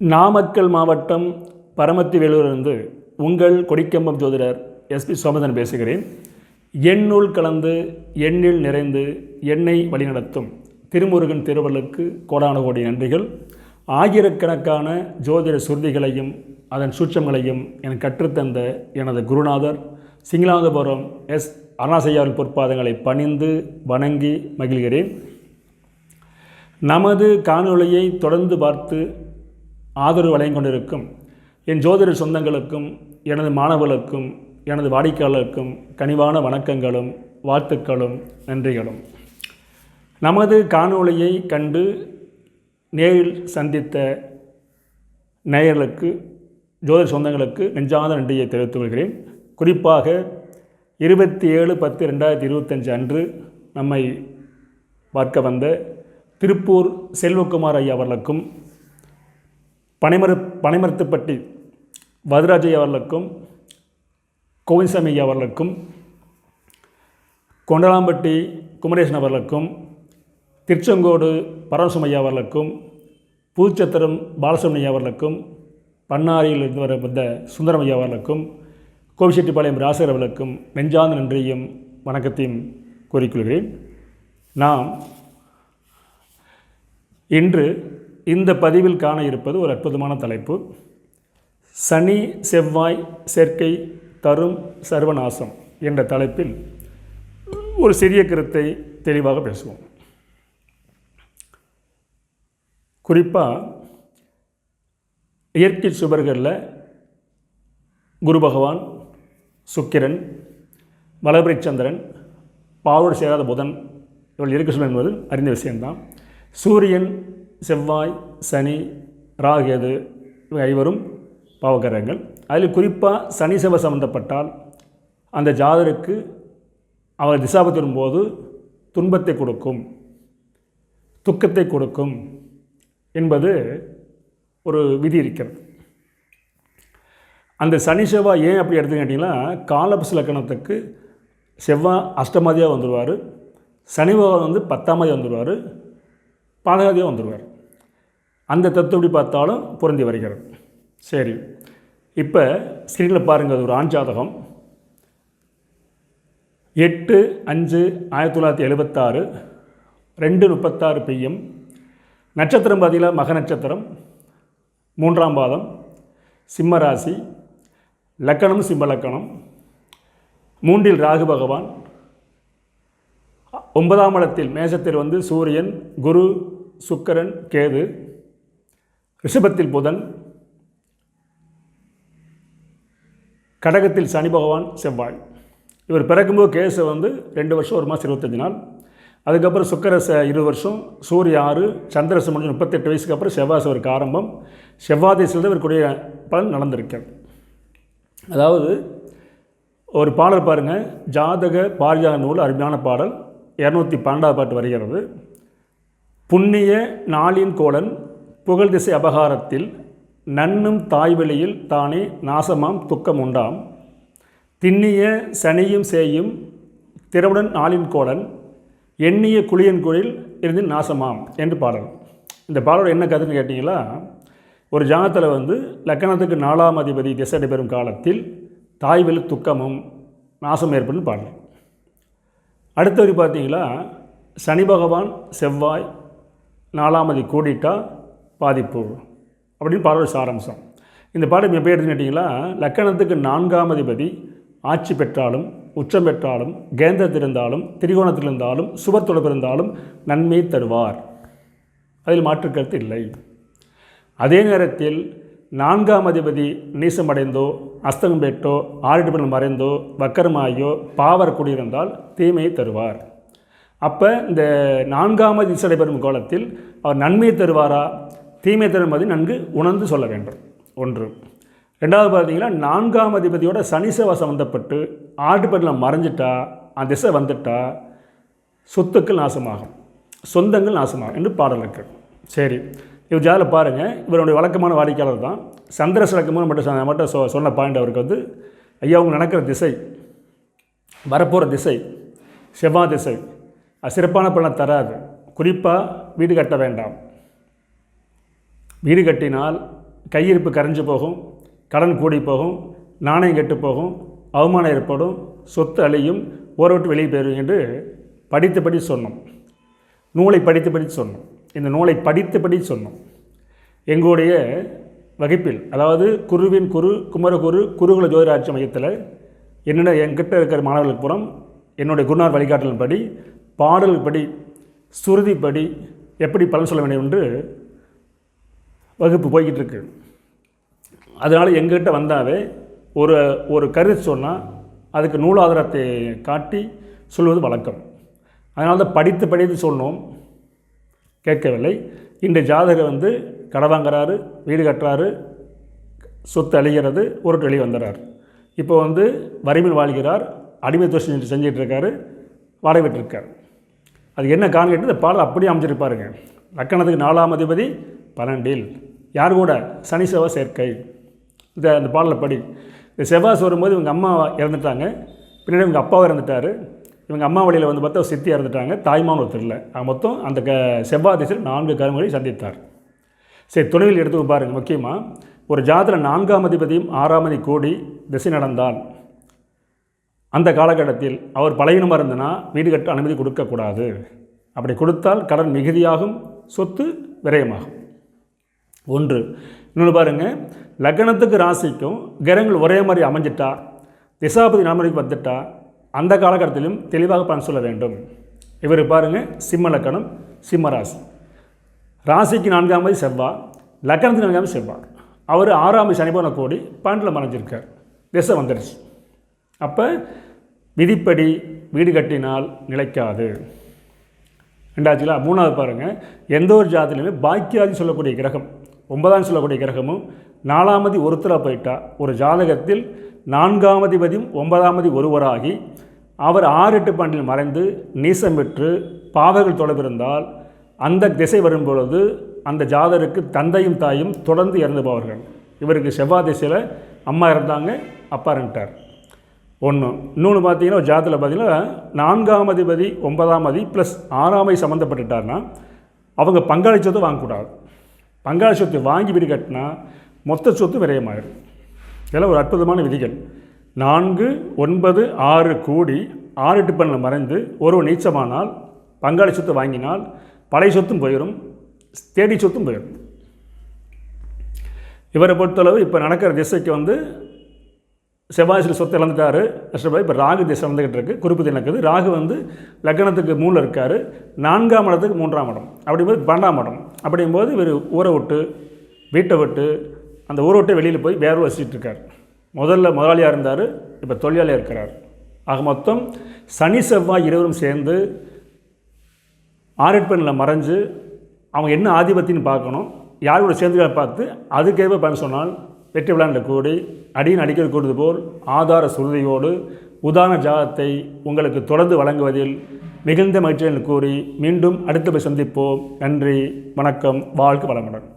நாமக்கல் மாவட்டம் பரமத்தி வேலூரிலிருந்து உங்கள் கொடிக்கம்பம் ஜோதிடர் எஸ்பி சோமதன் பேசுகிறேன். எண்ணுள் கலந்து எண்ணில் நிறைந்து எண்ணெய் வழிநடத்தும் திருமுருகன் திருவள்ளுக்கு கோடான கோடி நன்றிகள். ஆயிரக்கணக்கான ஜோதிட சுருதிகளையும் அதன் சூட்சங்களையும் எனக்கு கற்றுத்தந்த எனது குருநாதர் சிங்களாதபுரம் எஸ் அருணாசையாவின் பொற்பாதங்களை பணிந்து வணங்கி மகிழ்கிறேன். நமது காணொளியை தொடர்ந்து பார்த்து ஆதரவு வழங்கிக் கொண்டிருக்கும் என் ஜோதிட சொந்தங்களுக்கும் எனது மாணவர்களுக்கும் எனது வாடிக்கையாளருக்கும் கனிவான வணக்கங்களும் வாழ்த்துக்களும் நன்றிகளும். நமது காணொளியை கண்டு நேரில் சந்தித்த நேயர்களுக்கு ஜோதிட சொந்தங்களுக்கு நெஞ்சாத நன்றியை தெரிவித்துக் கொள்கிறேன். குறிப்பாக இருபத்தி ஏழு பத்து ரெண்டாயிரத்தி இருபத்தஞ்சு அன்று நம்மை பார்க்க வந்த திருப்பூர் செல்வகுமார் ஐயா அவர்களுக்கும் பனைமரு பனைமரத்துப்பட்டி வரதராஜ ஐயா அவர்களுக்கும் கோவிந்தசாமி ஐயா அவர்களுக்கும் கொண்டலாம்பட்டி குமரேசன் அவர்களுக்கும் திருச்செங்கோடு பரமசிவம் ஐயா அவர்களுக்கும் புதுச்சத்திரம் பாலசுமணி ஐயா அவர்களுக்கும் பன்னாரியில் இருந்து வர வந்த சுந்தரம் ஐயா அவர்களுக்கும் கோவிச்செட்டிப்பாளையம் ராசர் அவர்களுக்கும் நெஞ்சார்ந்த நன்றியும் வணக்கத்தையும் கூறிக்கொள்கிறேன். நாம் இன்று இந்த பதிவில் காண இருப்பது ஒரு அற்புதமான தலைப்பு. சனி செவ்வாய் சேர்க்கை தரும் சர்வநாசம் என்ற தலைப்பில் ஒரு சிறிய கருத்தை தெளிவாக பேசுவோம். குறிப்பாக இயற்கை சுவர்களில் குரு பகவான் சுக்கிரன் வளபரி சந்திரன் பாவோடு சேராத புதன் இவள் இருக்க சொல்ல என்பது அறிந்த விஷயம்தான். சூரியன் செவ்வாய் சனி ராகேது இவை ஐவரும் பாவகரங்கள் அதில் குறிப்பாக சனி செவ்வாய் சம்மந்தப்பட்டால் அந்த ஜாதருக்கு அவர் திசாபத்தி வரும்போது துன்பத்தை கொடுக்கும் துக்கத்தை கொடுக்கும் என்பது ஒரு விதி இருக்கிறது. அந்த சனி செவ்வாய் ஏன் அப்படி எடுத்துக்கிட்டிங்கன்னா காலபஸ் லக்கணத்துக்கு செவ்வாய் அஷ்டமாதியாக வந்துடுவார் சனி பகவான் வந்து பத்தாமதியாக வந்துடுவார் பாதகாதியாக வந்துடுவார் அந்த தத்துவப்படி பார்த்தாலும் பொருந்தி வருகிறது. சரி இப்போ ஸ்க்ரீனில் பாருங்கள் அது ஒரு ஆண் ஜாதகம். எட்டு அஞ்சு ஆயிரத்தி தொள்ளாயிரத்தி எழுபத்தாறு ரெண்டு முப்பத்தாறு பிஎம் நட்சத்திரம் பார்த்தீங்கன்னா மக நட்சத்திரம் மூன்றாம் பாதம் சிம்மராசி லக்கணம் சிம்மலக்கணம் மூன்றில் ராகு பகவான். ஒன்பதாம் இடத்தில் மேசத்தில் வந்து சூரியன் குரு சுக்கரன் கேது. ரிஷபத்தில் புதன். கடகத்தில் சனி பகவான் செவ்வாய். இவர் பிறக்கும்போது கேசு வந்து ரெண்டு வருஷம் ஒரு மாதம் இருபத்தஞ்சி நாள். அதுக்கப்புறம் சுக்கர ச இருபது வருஷம் சூரிய ஆறு சந்திரசு முடிஞ்சு முப்பத்தெட்டு வயசுக்கு அப்புறம் செவ்வாய் அவருக்கு ஆரம்பம். செவ்வாய் திசையில் இவருக்குடைய பலன் நடந்திருக்கிறது அதாவது ஒரு பாடல் பாருங்கள் ஜாதக பாரிஜாத நூல் அருமையான பாடல். இரநூத்தி பன்னெண்டாவது பாட்டு வருகிறது. புண்ணிய நாளின் கோலன் புகழ் திசை அபகாரத்தில் நன்னும் தாய்வெளியில் தானே நாசமாம் துக்கம் உண்டாம். திண்ணிய சனியும் சேயும் திறவுடன் நாளின் கோலன் எண்ணிய குளியன் குழில் இருந்து நாசமாம் என்று பாடல். இந்த பாடலோட என்ன கதைன்னு கேட்டிங்களா? ஒரு ஜாதத்தில் வந்து லக்கணத்துக்கு நாலாம் அதிபதி திசை பெறும் காலத்தில் தாய்வெளி துக்கமும் நாசம் ஏற்படும் பாடலாம் அடுத்த வரி பார்த்தீங்களா? சனி பகவான் செவ்வாய் நாலாமதி கூடிட்டா பாதிப்பு அப்படின்னு பாடல் சாராம்சம். இந்த பாடம் எடுத்துன்னு எடுத்துக்கிட்டிங்களா லக்கணத்துக்கு நான்காம் அதிபதி ஆட்சி பெற்றாலும் உச்சம் பெற்றாலும் கேந்திரத்தில் இருந்தாலும் திரிகோணத்தில் இருந்தாலும் சுபத்தொடர்பு இருந்தாலும் நன்மை தருவார். அதில் மாற்று கருத்து இல்லை. அதே நேரத்தில் நான்காம் அதிபதி நீசமடைந்தோ அஸ்தகம் பெற்றோ ஆரிடபிள் மறைந்தோ வக்கரமாயோ பாவர் குடியிருந்தால் தீமையை தருவார். அப்போ இந்த நான்காமது திசை பெறும் கோலத்தில் அவர் நன்மையை தருவாரா? தீமை தரும்பதை நன்கு உணர்ந்து சொல்ல வேண்டும். ஒன்று. ரெண்டாவது பார்த்தீங்கன்னா நான்காம் அதிபதியோட சனி சேவை சம்மந்தப்பட்டு ஆட்டுப்பட்டில் மறைஞ்சிட்டா அந்த திசை வந்துட்டா சொத்துக்கள் நாசமாகும். சொந்தங்கள் நாசமாகும் என்று பாடல் இருக்கு சரி. இவர் ஜாதில் பாருங்கள் இவருடைய வழக்கமான வாடிக்கையாளர் தான். சந்திர சிலக்கமும் மட்டும் மட்டும் சொ சொன்ன பாயிண்ட் அவருக்கு வந்து ஐயா அவங்க நடக்கிற திசை வரப்போகிற திசை செவ்வாய் திசை அது சிறப்பான பலனை தராது. குறிப்பாக வீடு கட்ட வேண்டாம். வீடு கட்டினால் கையிருப்பு கரைஞ்சு போகும் கடன் கூடி போகும் நாணயம் கெட்டு போகும் அவமானம் ஏற்படும் சொத்து அழியும் ஓரவிட்டு வெளியே போயிடும் என்று படித்தபடி சொன்னோம். நூலை படித்தபடி சொன்னோம். இந்த நூலை படித்தபடி சொன்னோம். எங்களுடைய வகுப்பில் அதாவது குருவின் குரு குமரகுரு குருகுல ஜோதிராட்சி மையத்தில் என்னென்ன என்கிட்ட இருக்கிற மாணவர்களுக்கு புறம் என்னுடைய குருநார் வழிகாட்டலின்படி பாடல் படி சுருதிப்படி எப்படி பலன் சொல்ல வேண்டும் என்று வகுப்பு போய்கிட்டு இருக்கு அதனால் எங்ககிட்ட வந்தாவே ஒரு ஒரு கருத்து சொன்னால் அதுக்கு நூலாதாரத்தை காட்டி சொல்வது வழக்கம். அதனால் தான் படித்து படித்து சொன்னோம். கேட்கவில்லை. இந்த ஜாதகர் வந்து கடை வாங்குறாரு வீடு கட்டுறாரு சொத்து அழிகிறது ஒரு வெளியே வந்துடுறார். இப்போ வந்து வறுமையில் வாழ்கிறார் அடிமை தோஷம் செஞ்சு செஞ்சிட்டு இருக்காரு வாடகை விட்டுருக்கார். அது என்ன காரணம் கேட்டு இந்த பாடல் அப்படியே அமைச்சிருப்பாருங்க லக்கணத்துக்கு நாலாம் அதிபதி பன்னெண்டில் யார் கூட? சனி செவ்வாய் சேர்க்கை. இந்த அந்த பாடலை படி. இந்த செவ்வாய் வரும்போது இவங்க அம்மா இறந்துட்டாங்க. பின்னாடி இவங்க அப்பாவும் இறந்துட்டார். இவங்க அம்மா வழியில் வந்து பார்த்தா சித்தி இறந்துட்டாங்க. தாய்மான் ஒருத்தர் இல்லை. மொத்தம் அந்த க செவ்வாய் திசையில் நான்கு கருமங்களை சந்தித்தார். சரி துணைவில் எடுத்து பாருங்கள் முக்கியமாக ஒரு ஜாதத்தில் நான்காம் அதிபதியும் ஆறாம் அதி கோடி திசை நடந்தால் அந்த காலகட்டத்தில் அவர் பலவீனமாக இருந்தனா வீடு கட்ட அனுமதி கொடுக்கக்கூடாது அப்படி கொடுத்தால் கடன் மிகுதியாகும் சொத்து விரயமாகும். ஒன்று இன்னொன்று பாருங்கள் லக்னத்துக்கு ராசிக்கும் கிரகங்கள் ஒரே மாதிரி அமைஞ்சிட்டா திசாபதி நாமதிக்கு வந்துட்டா அந்த காலகட்டத்திலும் தெளிவாக பலன் சொல்ல வேண்டும். இவர் பாருங்கள் சிம்ம லக்கணம் சிம்ம ராசி. ராசிக்கு நான்காம் செவ்வாய் லக்கணத்துக்கு நான்காம் செவ்வாய் அவர் ஆறாம் சனிபவன கோடி பன்னெண்டில் மறைஞ்சிருக்கார். திசை வந்துடுச்சு அப்போ விதிப்படி வீடு கட்டினால் நிலைக்காது. ரெண்டாச்சுங்களா மூணாவது பாருங்கள் எந்த ஒரு ஜாதிலையுமே பாக்கியாதி சொல்லக்கூடிய கிரகம் ஒன்பதாம் சொல்லக்கூடிய கிரகமும் நாலாமதி ஒருத்தராக போயிட்டா ஒரு ஜாதகத்தில் நான்காமதிபதியும் ஒன்பதாமதி ஒருவராகி அவர் ஆறு எட்டு பாண்டில் மறைந்து நீசம் பெற்று பாவங்கள் தொடர்பிருந்தால் அந்த திசை வரும்பொழுது அந்த ஜாதருக்கு தந்தையும் தாயும் தொடர்ந்து இறந்து போவார்கள் இவருக்கு செவ்வாய் திசையில் அம்மா இறந்தாங்க அப்பா இருந்துட்டார் ஒன்று இன்னொன்று பார்த்தீங்கன்னா ஒரு ஜாதத்தில் பார்த்தீங்கன்னா நான்காம் அதிபதி ஒன்பதாம் அதி ப்ளஸ் ஆறாமை சம்மந்தப்பட்டுட்டார்னா அவங்க பங்காளி சொத்து வாங்கக்கூடாது. பங்காளி சொத்து வாங்கி வீடு கட்டினா மொத்த சொத்து விரயமாயிடும். இதெல்லாம் ஒரு அற்புதமான விதிகள். நான்கு ஒன்பது ஆறு கூடி ஆறு டிப்பனில் மறைந்து ஒரு நீச்சமானால் பங்காளி சொத்து வாங்கினால் பழைய சொத்தும் போயிடும் தேடி சொத்தும் போயிடும் இவரை பொறுத்தளவு இப்போ நடக்கிற திசைக்கு வந்து செவ்வாய்சில் சொத்து இழந்துட்டார் கஷ்டப்பட்டு இப்போ ராகு திசை வந்துக்கிட்டு இருக்குது குறிப்பு தினக்குது ராகு வந்து லக்னத்துக்கு மூணில் இருக்கார் நான்காம் இடத்துக்கு மூன்றாம் இடம். அப்படிங்கும்போது பன்னெண்டாம் இடம். அப்படிங்கும்போது இவர் ஊரை விட்டு வீட்டை விட்டு அந்த ஊரை விட்டு வெளியில் போய் வேறு வசிச்சுட்டு இருக்கார். முதல்ல முதலாளியாக இருந்தார் இப்போ தொழிலாளியாக இருக்கிறார். ஆக மொத்தம் சனி செவ்வாய் இருவரும் சேர்ந்து ஆரெட்பெண்ணில் மறைஞ்சு அவங்க என்ன ஆதிபத்தின்னு பார்க்கணும். யாரோட சேர்ந்து பார்த்து அதுக்கேற்ப பண்ண சொன்னால் வெற்றி விளையாண்ட கூடி அடியின் அடிக்கிறது கூடுது போல் ஆதார சுருதியோடு உதாரண ஜாதத்தை உங்களுக்கு தொடர்ந்து வழங்குவதில் மிகுந்த மகிழ்ச்சியில் கூறி மீண்டும் அடுத்த போய் சந்திப்போம். நன்றி வணக்கம் வாழ்க்கை வளமுடன்.